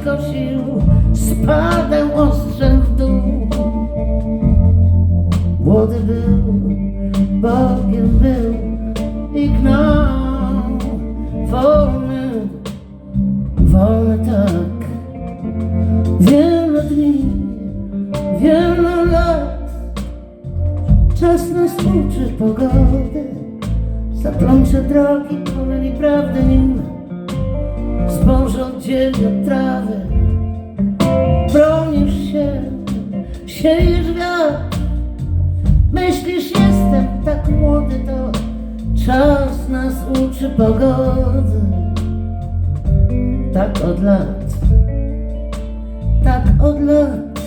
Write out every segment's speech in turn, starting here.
skosił, spadał ostrzem w dół. Młody był, Bogiem był i gnał. Wolny, wolny tak. Wiele dni, wiele lat. Czas nas uczy pogody. Zaplącze drogi, pomyli prawdę nim. Od trawy. Bronisz się, siejesz wiatr. Myślisz, jestem tak młody, to czas nas uczy pogody. Tak od lat, tak od lat.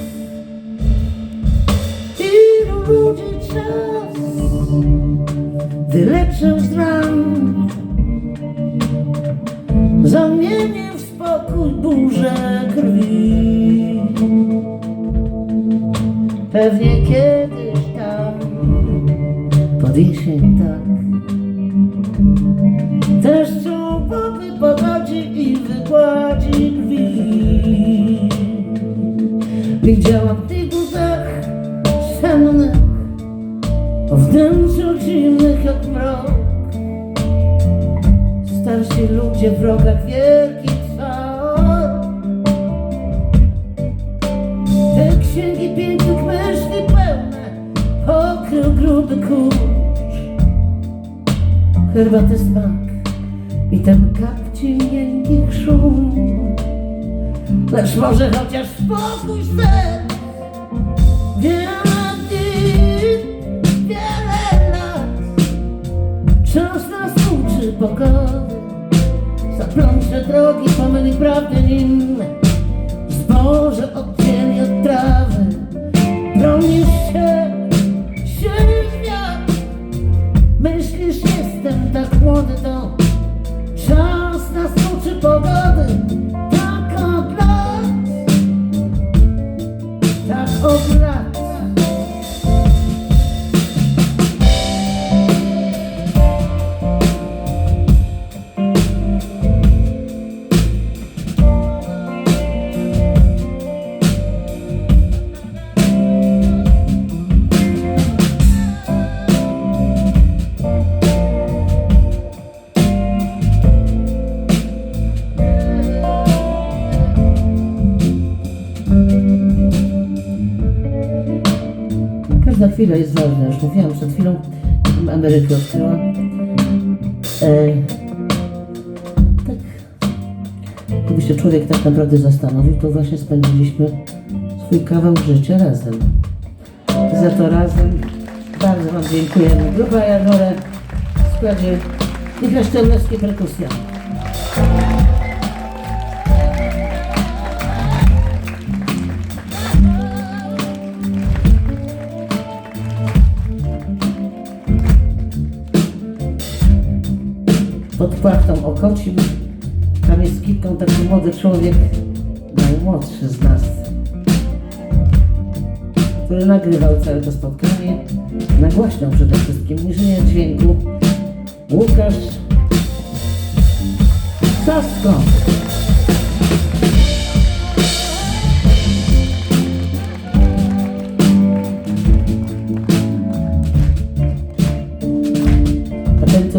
Ilu ludzi czas wyleczył z ran, zamienił burzę krwi. Pewnie kiedyś tam pod jesień tak. Deszczą popy pogodzi i wygładzi krwi. Widziałam w tych guzach sennych O wnętrzu zimnych jak mrok. Starsi ludzie w rogach wielkich Herbaty smak i ten kapci miękkich szum. Lecz może chociaż spokój sen. Wiele dni, wiele lat. Czas nas uczy pogody. Zaplącze drogi, pomyli prawdy nim. Zboże oddzieli od trawy Bronisz Każda chwila jest ważna. Już mówiłam przed chwilą, Amerykę odkryłam. E, tak. Gdyby się człowiek tak naprawdę zastanowił, to właśnie spędziliśmy swój kawał życia razem. Za to razem bardzo Wam dziękujemy. Grupa Jagore w składzie Michał Szczelewski perkusja. Pod płachtą okocim. Tam jest kilką taki młody człowiek, najmłodszy z nas, który nagrywał całe to spotkanie, nagłaśniał przede wszystkim niżynie dźwięku Łukasz Sasko.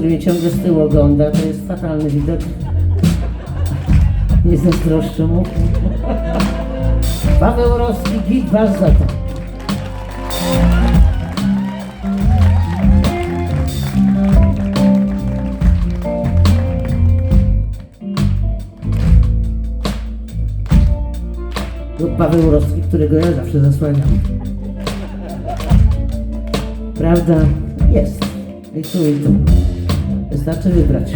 Który mnie ciągle z tyłu ogląda, to jest fatalny widok. Nie zazdroszczę mu. Paweł Rowski, git was za to. Lub Paweł Rowski, którego ja zawsze zasłaniam. Prawda jest. I tu, i tu. Wystarczy wybrać.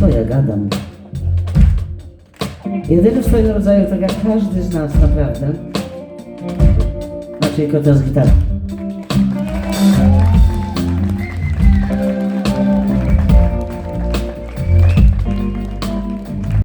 Co ja gadam? Jedyny w swoim rodzaju, tak jak każdy z nas naprawdę. Maciej Kota z gitarą.